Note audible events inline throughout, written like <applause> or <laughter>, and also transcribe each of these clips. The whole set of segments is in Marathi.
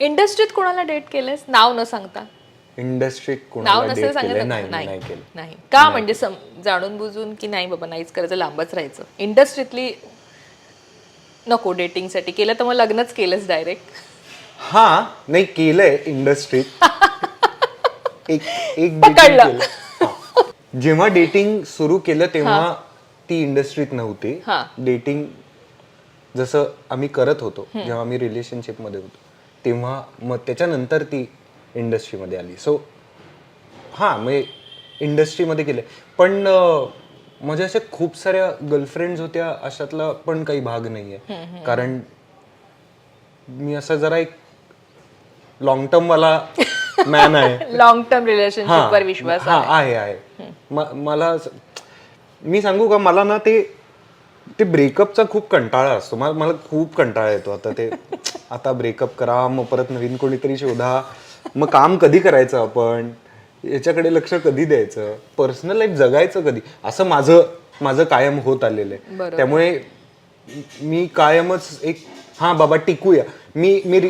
इंडस्ट्रीत कोणाला डेट केलंयस? नाव न सांगता. इंडस्ट्रीत नाव कोणाला नसेल डेट सांगत केलंय? ना? नाही मी नाही नाही. केलं. नाही. का म्हणजे सम- जाणून बुजून की नाही बाबा नाहीच करायचं लांबच राहायचं. इंडस्ट्रीतली नको डेटिंगसाठी. केलं तर मग लग्नच केलंच डायरेक्ट. हा नाही केलंय इंडस्ट्रीत. <laughs> एक एक dating पकडलं. केलं. हा. जेव्हा डेटिंग सुरू केलं तेव्हा ती इंडस्ट्रीत नव्हती. हा. डेटिंग जसं आम्ही करत होतो जेव्हा आम्ही रिलेशनशिपमध्ये होतो. तेव्हा मग त्याच्यानंतर ती इंडस्ट्रीमध्ये आली. सो हा म्हणजे इंडस्ट्रीमध्ये केलं पण माझ्या अशा खूप साऱ्या गर्लफ्रेंड्स होत्या अशातला पण काही भाग नाहीये. कारण मी असं जरा एक लॉंग टर्म वाला मॅन आहे. लॉंग टर्म रिलेशनशिप वर विश्वास हा आहे. आहे मला मी सांगू का मला ना ते ते ब्रेकअपचा खूप कंटाळा असतो. मला मला खूप कंटाळा येतो. आता ते <laughs> आता ब्रेकअप करा मग परत नवीन कोणीतरी शोधा. मग काम कधी करायचं आपण? याच्याकडे लक्ष कधी द्यायचं? पर्सनल लाईफ जगायचं कधी? असं माझं माझं कायम होत आलेलं आहे. त्यामुळे मी कायमच एक हा बाबा टिकूया. मी मी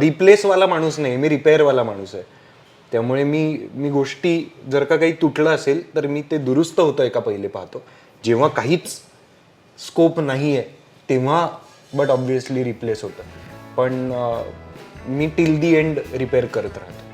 रिप्लेस वाला माणूस नाही मी रिपेअर वाला माणूस आहे. त्यामुळे मी मी गोष्टी जर का काही तुटलं असेल तर मी ते दुरुस्त होतं एका पहिले पाहतो. जेव्हा काहीच स्कोप नाही आहे तेव्हा बट ऑब्विसली रिप्लेस होतं. पण मी टिल दी एंड रिपेअर करत राहतो.